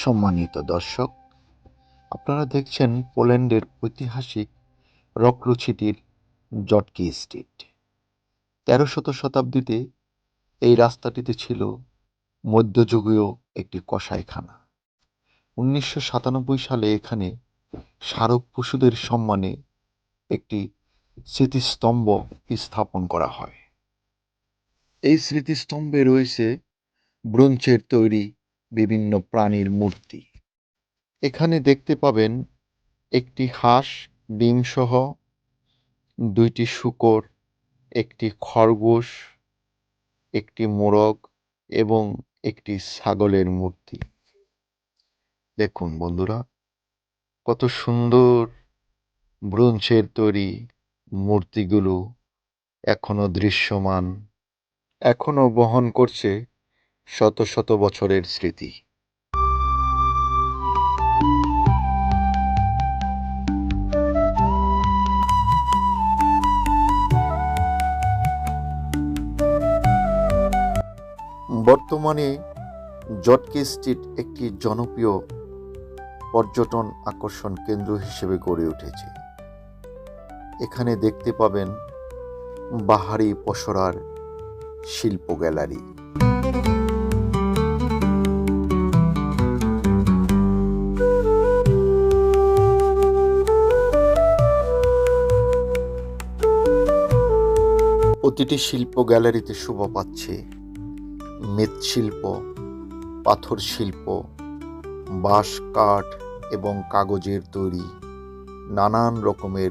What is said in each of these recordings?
সম্মানিত দর্শক, আপনারা দেখছেন পোল্যান্ডের ঐতিহাসিক রকরুছিটির জটকি স্ট্রিট। তেরো শত শতাব্দীতে এই রাস্তাটিতে ছিল মধ্যযুগীয় একটি কসাইখানা। উনিশশো সাতানব্বই সালে এখানে স্মারক পশুদের সম্মানে একটি স্মৃতিস্তম্ভ স্থাপন করা হয়। এই স্মৃতিস্তম্ভে রয়েছে ব্রোঞ্চের তৈরি বিভিন্ন প্রাণীর মূর্তি। এখানে দেখতে পাবেন একটি হাঁস ডিমসহ দুইটি শূকর, একটি খরগোশ, একটি মোরগ এবং একটি ছাগলের মূর্তি। দেখুন বন্ধুরা, কত সুন্দর ব্রোঞ্চের তৈরি মূর্তিগুলো এখনও দৃশ্যমান, এখনও বহন করছে শত শত বছরের স্মৃতি। বর্তমানে জটকে স্ট্রিট একটি জনপ্রিয় পর্যটন আকর্ষণ কেন্দ্র হিসেবে গড়ে উঠেছে। এখানে দেখতে পাবেন বাহারি পসরার শিল্প গ্যালারি। প্রতিটি শিল্প গ্যালারিতে শোভা পাচ্ছে। মৃৎশিল্প পাথর শিল্প, বাঁশ, কাঠ এবং কাগজের তৈরি নানান রকমের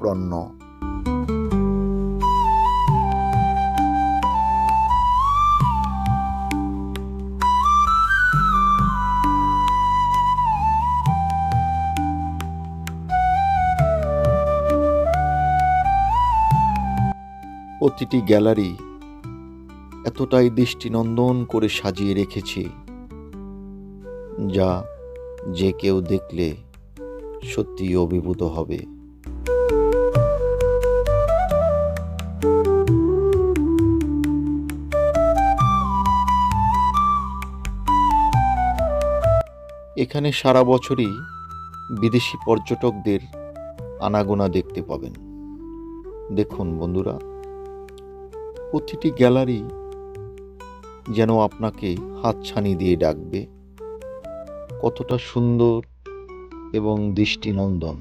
পণ্য। প্রতিটি গ্যালারি এতটাই দৃষ্টিনন্দন করে সাজিয়ে রেখেছি, যা যে কেউ দেখলে সত্যি অভিভূত হবে। এখানে সারা বছরই বিদেশি পর্যটকদের আনাগোনা দেখতে পাবেন। দেখুন বন্ধুরা প্রতিটি গ্যালারি যেন আপনাকে হাতছানি দিয়ে ডাকবে। কতটা সুন্দর এবং দৃষ্টিনন্দন।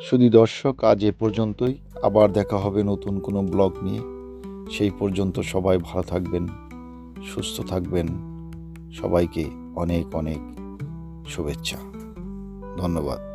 শুধু দর্শক, আজ এ পর্যন্তই। আবার দেখা হবে নতুন কোনো ব্লগ নিয়ে। সেই পর্যন্ত সবাই ভালো থাকবেন, সুস্থ থাকবেন। সবাইকে অনেক অনেক শুভেচ্ছা। ধন্যবাদ।